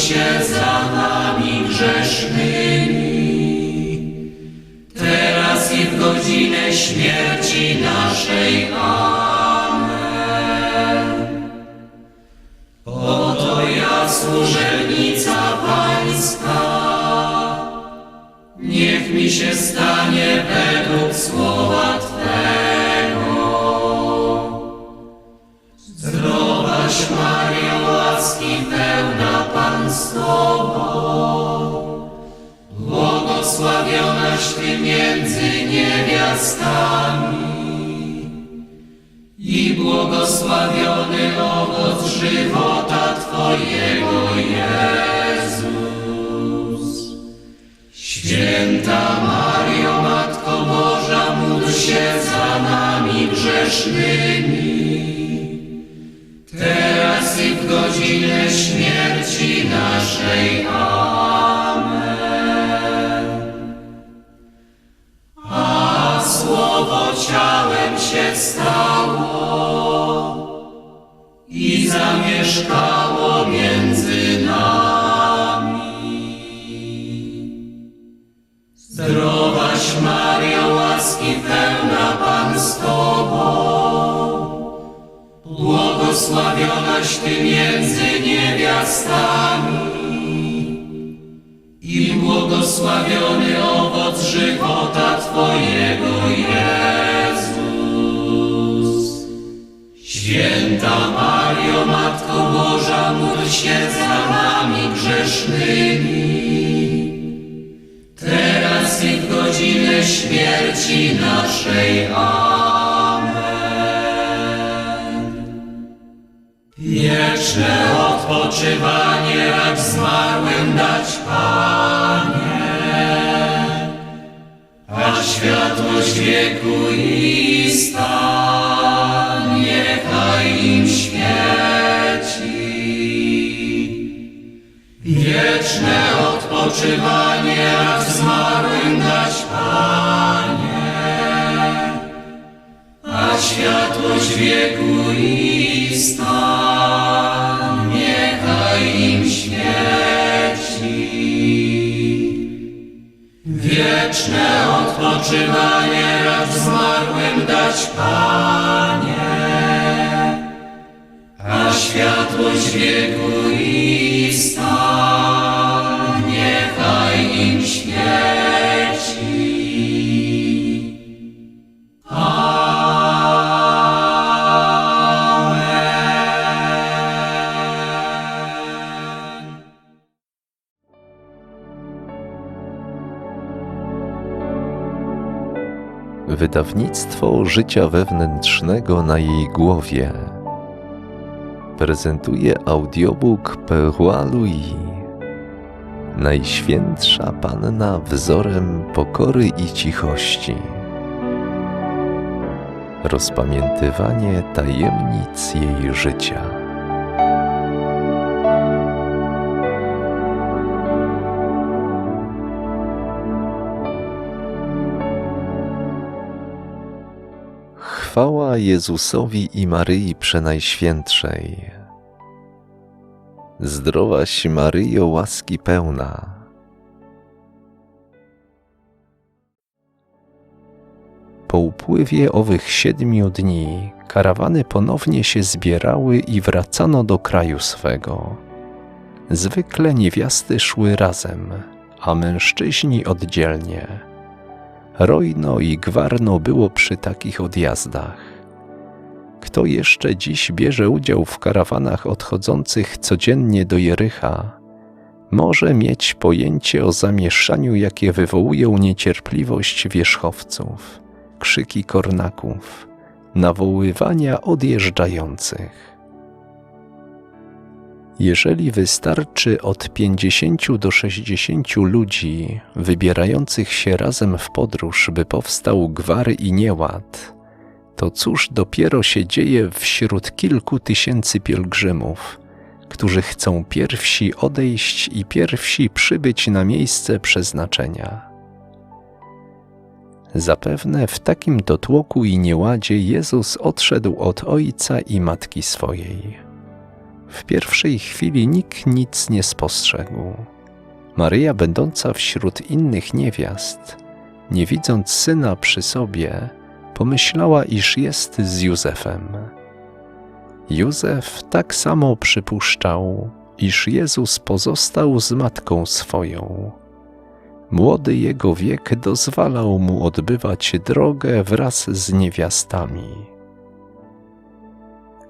się za nami grzesznymi, teraz i w godzinę śmierci naszej. Amen. Oto ja, służebnica niewiastami i błogosławiony owoc żywota Twojego Jezus. Święta Mario, Matko Boża, módl się za nami grzesznymi, teraz i w godzinę śmierci naszej. Amen. Zamieszkało między nami. Zdrowaś Mario, łaski pełna Pan z Tobą, błogosławionaś Ty między niewiastami i błogosławiony owoc żywota Twojego Jezus. Święta Mario, Matko Boża, módl się za nami grzesznymi, teraz i w godzinę śmierci naszej. Amen. Wieczne odpoczywanie racz zmarłym dać, Panie, a światłość wieku i stan im świeci. Wieczne odpoczywanie racz zmarłym dać, Panie, a światłość wieku i niechaj im świeci. Wieczne odpoczywanie racz zmarłym dać, Panie, światłość wieku i stan niechaj im świeci. Amen. Wydawnictwo życia wewnętrznego na jej głowie prezentuje audiobook Perroi Louis. Najświętsza Panna wzorem pokory i cichości. Rozpamiętywanie tajemnic jej życia. Chwała Jezusowi i Maryi Przenajświętszej. Zdrowaś Maryjo, łaski pełna. Po upływie owych siedmiu dni karawany ponownie się zbierały i wracano do kraju swego. Zwykle niewiasty szły razem, a mężczyźni oddzielnie. Rojno i gwarno było przy takich odjazdach. Kto jeszcze dziś bierze udział w karawanach odchodzących codziennie do Jericha, może mieć pojęcie o zamieszaniu, jakie wywołują niecierpliwość wierzchowców, krzyki kornaków, nawoływania odjeżdżających. Jeżeli wystarczy od 50 do 60 ludzi wybierających się razem w podróż, by powstał gwar i nieład, to cóż dopiero się dzieje wśród kilku tysięcy pielgrzymów, którzy chcą pierwsi odejść i pierwsi przybyć na miejsce przeznaczenia. Zapewne w takim dotłoku i nieładzie Jezus odszedł od Ojca i Matki swojej. W pierwszej chwili nikt nic nie spostrzegł. Maryja, będąca wśród innych niewiast, nie widząc syna przy sobie, pomyślała, iż jest z Józefem. Józef tak samo przypuszczał, iż Jezus pozostał z matką swoją. Młody jego wiek dozwalał mu odbywać drogę wraz z niewiastami.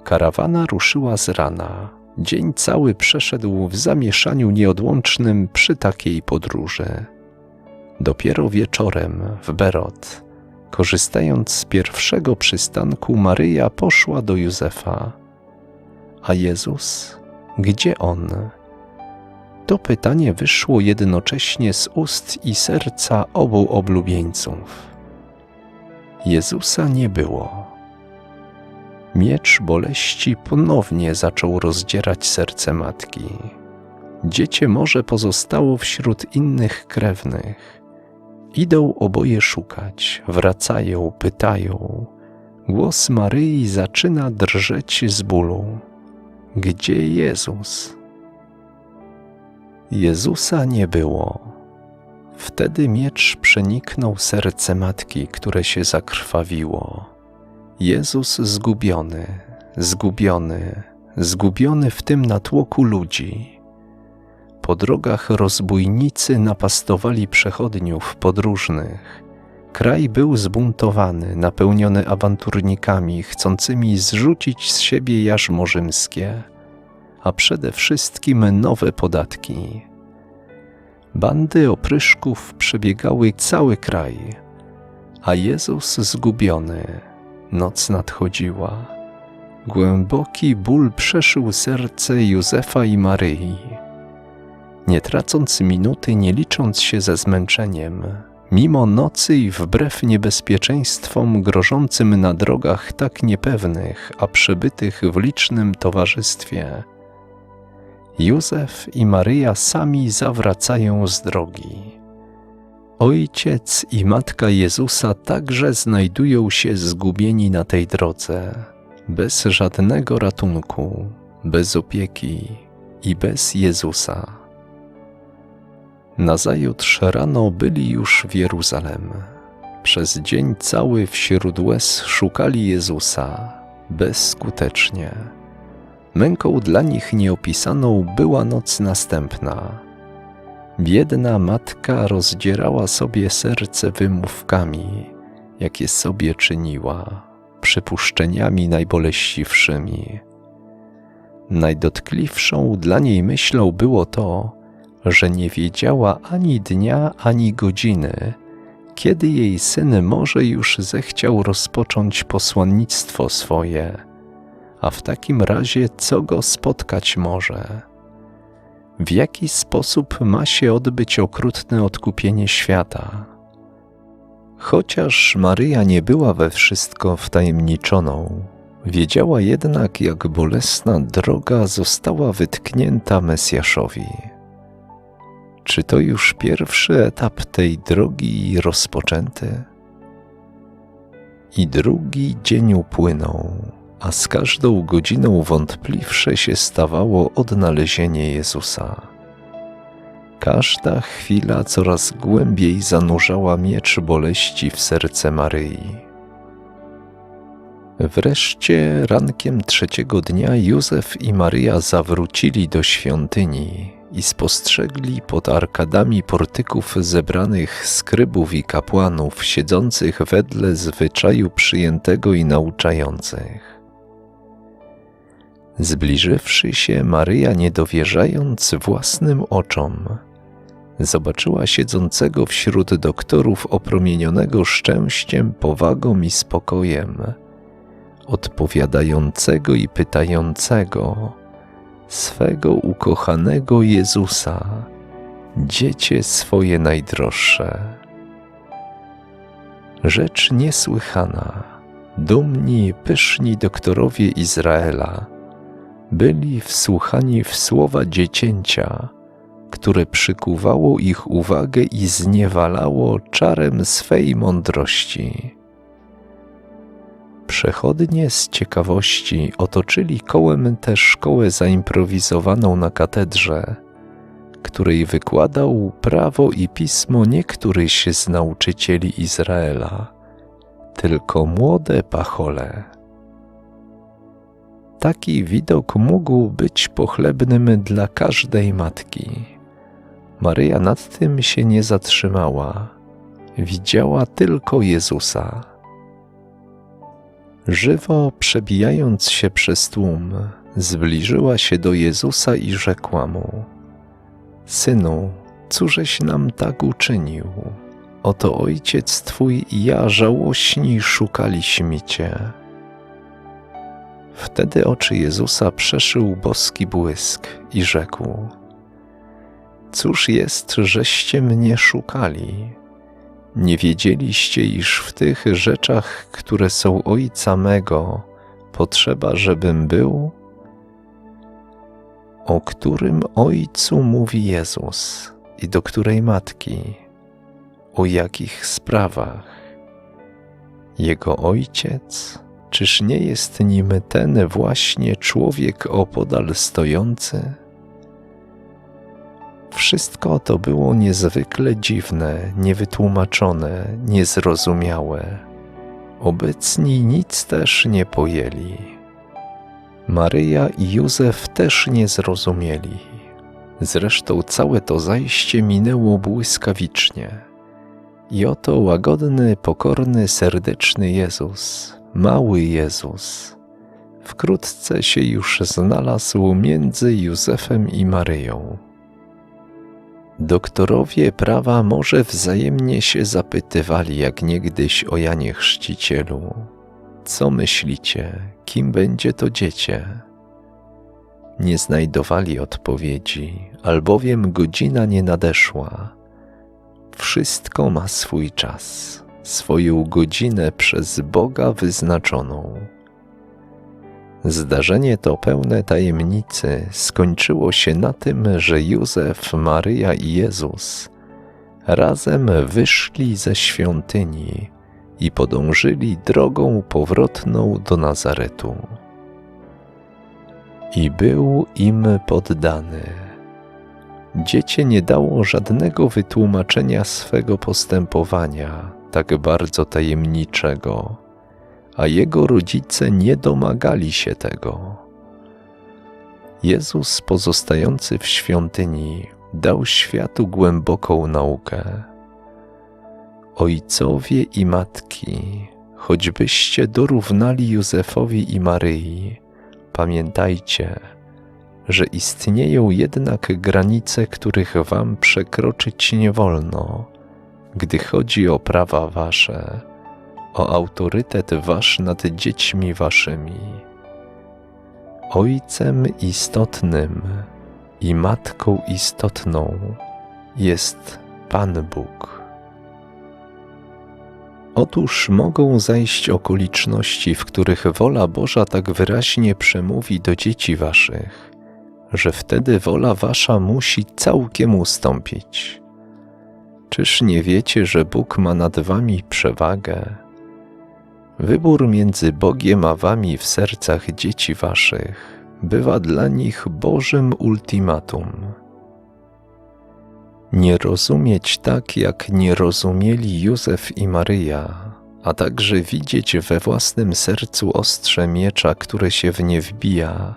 Karawana ruszyła z rana. Dzień cały przeszedł w zamieszaniu nieodłącznym przy takiej podróży. Dopiero wieczorem w Berot, korzystając z pierwszego przystanku, Maryja poszła do Józefa. A Jezus, gdzie on? To pytanie wyszło jednocześnie z ust i serca obu oblubieńców. Jezusa nie było. Miecz boleści ponownie zaczął rozdzierać serce matki. Dziecię może pozostało wśród innych krewnych. Idą oboje szukać, wracają, pytają. Głos Maryi zaczyna drżeć z bólu. Gdzie Jezus? Jezusa nie było. Wtedy miecz przeniknął serce matki, które się zakrwawiło. Jezus zgubiony, zgubiony, zgubiony w tym natłoku ludzi. Po drogach rozbójnicy napastowali przechodniów podróżnych. Kraj był zbuntowany, napełniony awanturnikami chcącymi zrzucić z siebie jarzmo rzymskie, a przede wszystkim nowe podatki. Bandy opryszków przebiegały cały kraj, a Jezus zgubiony. Noc nadchodziła. Głęboki ból przeszył serce Józefa i Maryi. Nie tracąc minuty, nie licząc się ze zmęczeniem, mimo nocy i wbrew niebezpieczeństwom grożącym na drogach tak niepewnych, a przebytych w licznym towarzystwie, Józef i Maryja sami zawracają z drogi. Ojciec i matka Jezusa także znajdują się zgubieni na tej drodze, bez żadnego ratunku, bez opieki i bez Jezusa. Nazajutrz rano byli już w Jeruzalem. Przez dzień cały wśród łez szukali Jezusa, bezskutecznie. Męką dla nich nieopisaną była noc następna. Biedna matka rozdzierała sobie serce wymówkami, jakie sobie czyniła, przypuszczeniami najboleściwszymi. Najdotkliwszą dla niej myślą było to, że nie wiedziała ani dnia, ani godziny, kiedy jej syn może już zechciał rozpocząć posłannictwo swoje, a w takim razie co go spotkać może w jaki sposób ma się odbyć okrutne odkupienie świata. Chociaż Maryja nie była we wszystko wtajemniczoną, wiedziała jednak, jak bolesna droga została wytknięta Mesjaszowi. Czy to już pierwszy etap tej drogi rozpoczęty? I drugi dzień upłynął a z każdą godziną wątpliwsze się stawało odnalezienie Jezusa. Każda chwila coraz głębiej zanurzała miecz boleści w serce Maryi. Wreszcie rankiem trzeciego dnia Józef i Maryja zawrócili do świątyni i spostrzegli pod arkadami portyków zebranych skrybów i kapłanów siedzących wedle zwyczaju przyjętego i nauczających. Zbliżywszy się, Maryja, nie dowierzając własnym oczom, zobaczyła siedzącego wśród doktorów opromienionego szczęściem, powagą i spokojem, odpowiadającego i pytającego, swego ukochanego Jezusa, dziecię swoje najdroższe. Rzecz niesłychana, dumni, pyszni doktorowie Izraela byli wsłuchani w słowa dziecięcia, które przykuwało ich uwagę i zniewalało czarem swej mądrości. Przechodnie z ciekawości otoczyli kołem tę szkołę zaimprowizowaną na katedrze, której wykładał prawo i pismo nie któryś z nauczycieli Izraela, tylko młode pachole. Taki widok mógł być pochlebnym dla każdej matki. Maryja nad tym się nie zatrzymała. Widziała tylko Jezusa. Żywo przebijając się przez tłum, zbliżyła się do Jezusa i rzekła mu: Synu, cóżeś nam tak uczynił? Oto ojciec twój i ja żałośni szukaliśmy cię. Wtedy oczy Jezusa przeszył boski błysk i rzekł: Cóż jest, żeście mnie szukali? Nie wiedzieliście, iż w tych rzeczach, które są Ojca mego, potrzeba, żebym był? O którym Ojcu mówi Jezus i do której matki? O jakich sprawach? Jego Ojciec? Czyż nie jest nim ten właśnie człowiek opodal stojący? Wszystko to było niezwykle dziwne, niewytłumaczone, niezrozumiałe. Obecni nic też nie pojęli. Maryja i Józef też nie zrozumieli. Zresztą całe to zajście minęło błyskawicznie. I oto łagodny, pokorny, serdeczny Jezus, mały Jezus, wkrótce się już znalazł między Józefem i Maryją. Doktorowie prawa może wzajemnie się zapytywali jak niegdyś o Janie Chrzcicielu. Co myślicie, kim będzie to dziecię? Nie znajdowali odpowiedzi, albowiem godzina nie nadeszła. Wszystko ma swój czas, swoją godzinę przez Boga wyznaczoną. Zdarzenie to pełne tajemnicy skończyło się na tym, że Józef, Maryja i Jezus razem wyszli ze świątyni i podążyli drogą powrotną do Nazaretu. I był im poddany. Dziecię nie dało żadnego wytłumaczenia swego postępowania, tak bardzo tajemniczego a jego rodzice nie domagali się tego. Jezus, pozostający w świątyni, dał światu głęboką naukę. Ojcowie i matki, choćbyście dorównali Józefowi i Maryi, pamiętajcie, że istnieją jednak granice, których wam przekroczyć nie wolno, gdy chodzi o prawa wasze o autorytet wasz nad dziećmi waszymi. Ojcem istotnym i matką istotną jest Pan Bóg. Otóż mogą zajść okoliczności, w których wola Boża tak wyraźnie przemówi do dzieci waszych, że wtedy wola wasza musi całkiem ustąpić. Czyż nie wiecie, że Bóg ma nad wami przewagę? Wybór między Bogiem a wami w sercach dzieci waszych bywa dla nich Bożym ultimatum. Nie rozumieć tak, jak nie rozumieli Józef i Maryja, a także widzieć we własnym sercu ostrze miecza, które się w nie wbija,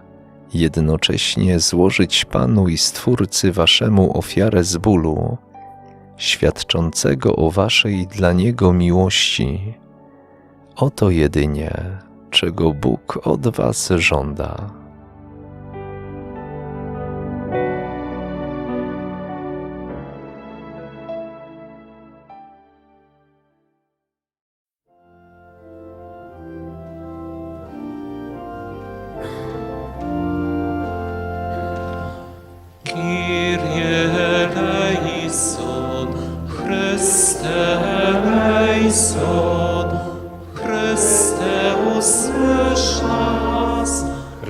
jednocześnie złożyć Panu i Stwórcy waszemu ofiarę z bólu, świadczącego o waszej dla Niego miłości Oto jedynie, czego Bóg od Was żąda.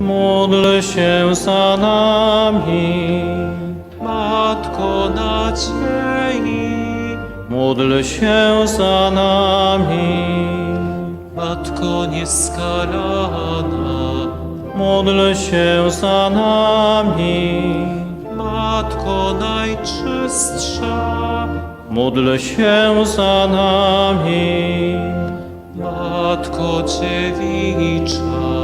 Módl się za nami. Matko nadziei, Módl się za nami. Matko nieskalana, Módl się za nami. Matko najczystsza, Módl się za nami. Matko dziewicza,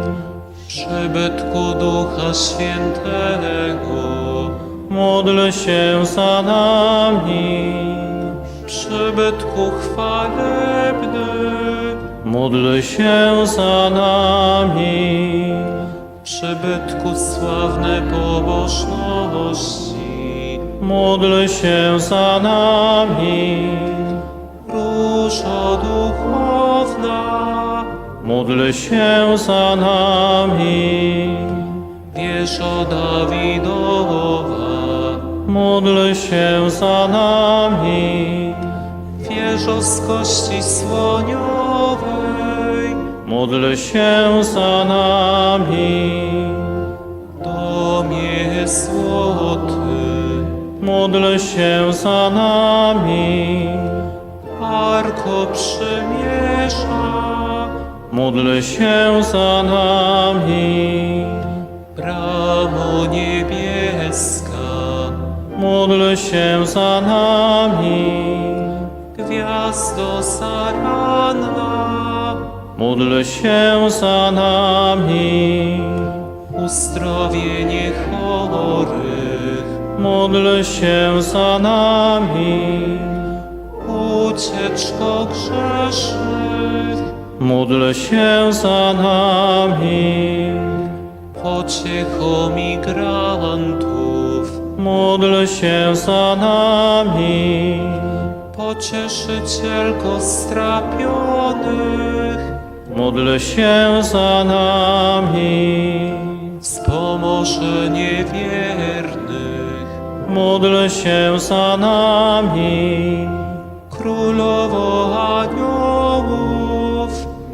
Przybytku Ducha Świętego, Módl się za nami. przybytku chwalebny, Módl się za nami. przybytku sławnej pobożności, Módl się za nami. różo duchowna, Módl się za nami. wieżo Dawidowa, Módl się za nami. wieżo z kości słoniowej, Módl się za nami. domie złoty, Módl się za nami. Arko przymierza, módl się za nami. Bramo niebieska, Módl się za nami. gwiazdo zaranna, Módl się za nami. uzdrowienie chorych, Módl się za nami. ucieczko grzesznych, Módl się za nami. pociecho migrantów, Módl się za nami. pocieszycielko strapionych, Módl się za nami. wspomoże niewiernych, Módl się za nami. królowo aniołów,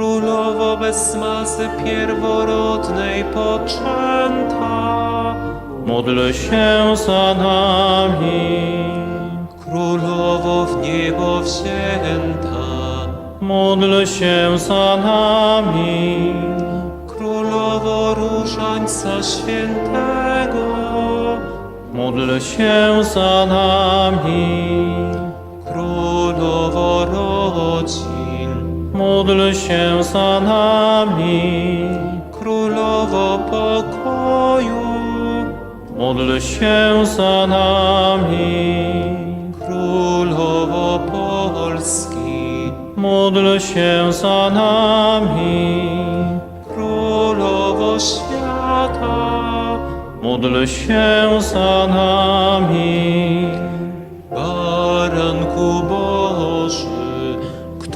Królowo bez mazy pierworodnej poczęta, Módl się za nami. królowo w niebo wzięta, Módl się za nami. królowo różańca świętego, Módl się za nami. królowo rodzin, Módl się za nami. królowo pokoju, Módl się za nami. królowo Polski, Módl się za nami. królowo świata, Módl się za nami. baranku Boży,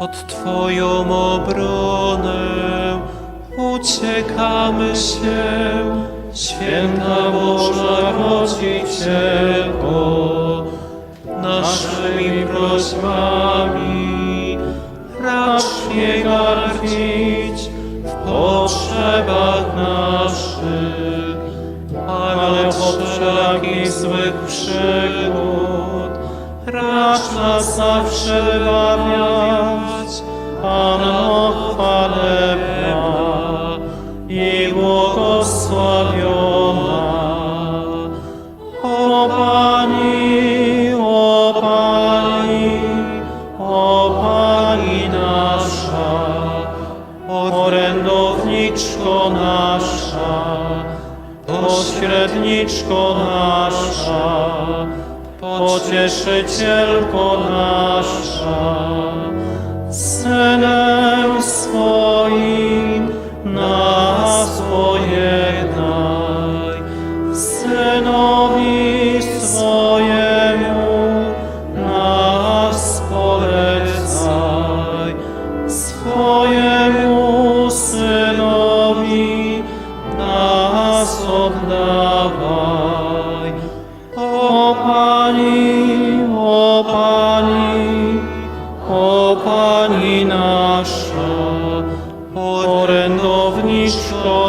Pod Twoją obronę. Uciekamy się, Święta Boża Rodzicielko, naszymi prośbami racz nie gardzić w potrzebach naszych, ale od wszelakich złych przygód racz nas zawsze bawiać, Panno chwalebna i błogosławiona. O Panie, Pocieszycielko nasza.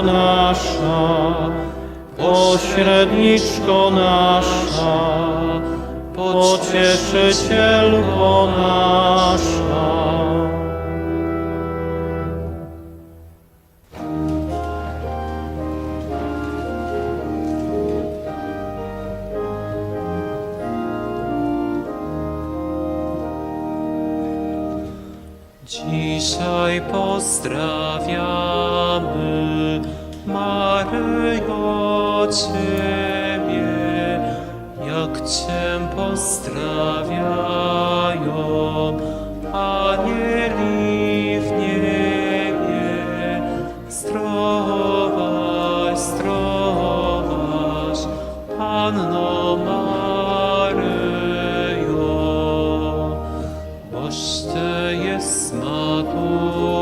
Nasza, pośredniczko nasza, pocieszycielko nasza. Dzisiaj pozdrawiamy. Ciebie, jak Cię pozdrawiają anieli w niebie. Zdrowaś, zdrowaś, Panno Maryjo, boś Ty jest Matką,